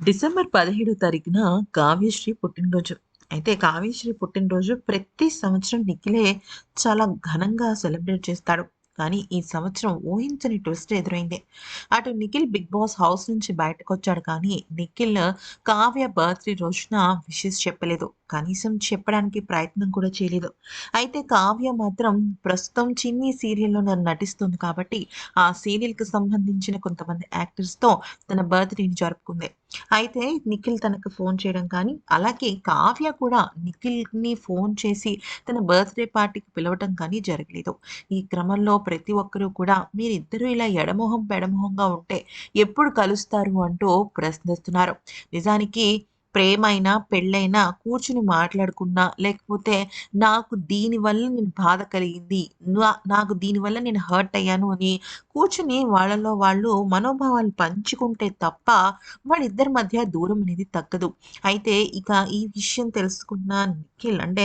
December 17 తారీఖున కావ్యశ్రీ పుట్టినరోజు. అయితే కావ్యశ్రీ పుట్టినరోజు ప్రతి సంవత్సరం నిఖిలే చాలా ఘనంగా సెలబ్రేట్ చేస్తాడు. కానీ ఈ సంవత్సరం ఊహించని ట్విస్ట్ ఎదురైంది. అటు నిఖిల్ 'బిగ్ బాస్' హౌస్ నుంచి బయటకొచ్చాడు కానీ నిఖిల్ కావ్య బర్త్‌డే రోజున విషెస్ చెప్పలేదు. కనీసం చెప్పడానికి ప్రయత్నం కూడా చేయలేదు. అయితే కావ్య మాత్రం ప్రస్తుతం 'చిన్ని' సీరియల్‌లో నటిస్తుంది కాబట్టి ఆ సీరియల్‌కి సంబంధించిన కొంతమంది యాక్టర్స్‌తో తన బర్త్‌డేని జరుపుకుంది. అయితే నిఖిల్ తనకు ఫోన్ చేయడం కానీ, అలాగే కావ్య కూడా నిఖిల్‌ని ఫోన్ చేసి తన బర్త్‌డే పార్టీకి పిలవటం కానీ జరగలేదు. ఈ క్రమంలో ప్రతి ఒక్కరు కూడా మీరిద్దరూ ఇలా ఎడమొహం పెడమొహంగా ఉంటే ఎప్పుడు కలుస్తారు అంటూ ప్రశ్నిస్తున్నారు. నిజానికి ప్రేమైనా, పెళ్ళైనా కూర్చుని మాట్లాడుకున్నా, లేకపోతే నాకు దీనివల్ల నేను బాధ కలిగింది. నాకు దీనివల్ల నేను హర్ట్ అయ్యాను అని కూర్చుని వాళ్ళలో వాళ్ళు మనోభావాలు పంచుకుంటే తప్ప వాళ్ళిద్దరి మధ్య దూరం అనేది తగ్గదు. అయితే ఇక ఈ విషయం తెలుసుకున్న నిఖిల్ అంటే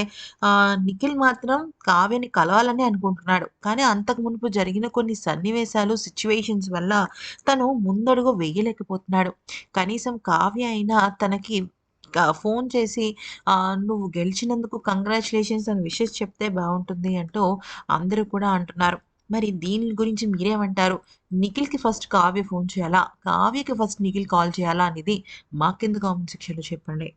నిఖిల్ మాత్రం కావ్యని కలవాలని అనుకుంటున్నాడు. కానీ అంతకు మునుపు జరిగిన కొన్ని సన్నివేశాలు, సిచ్యువేషన్స్ వల్ల తను ముందడుగు వేయలేకపోతున్నాడు. కనీసం కావ్య అయినా తనకి ఫోన్ చేసి "నువ్వు గెలిచినందుకు కంగ్రాచులేషన్స్ అని విషెస్ చెప్తే బాగుంటుంది అంటూ అందరూ కూడా అంటున్నారు. మరి దీని గురించి మీరేమంటారు? నిఖిల్‌కి ఫస్ట్ కావ్య ఫోన్ చేయాలా? కావ్యకి ఫస్ట్ నిఖిల్ కాల్ చేయాలా? అనేది మాకెందుకు కామెంట్ సెక్షన్‌లో చెప్పండి.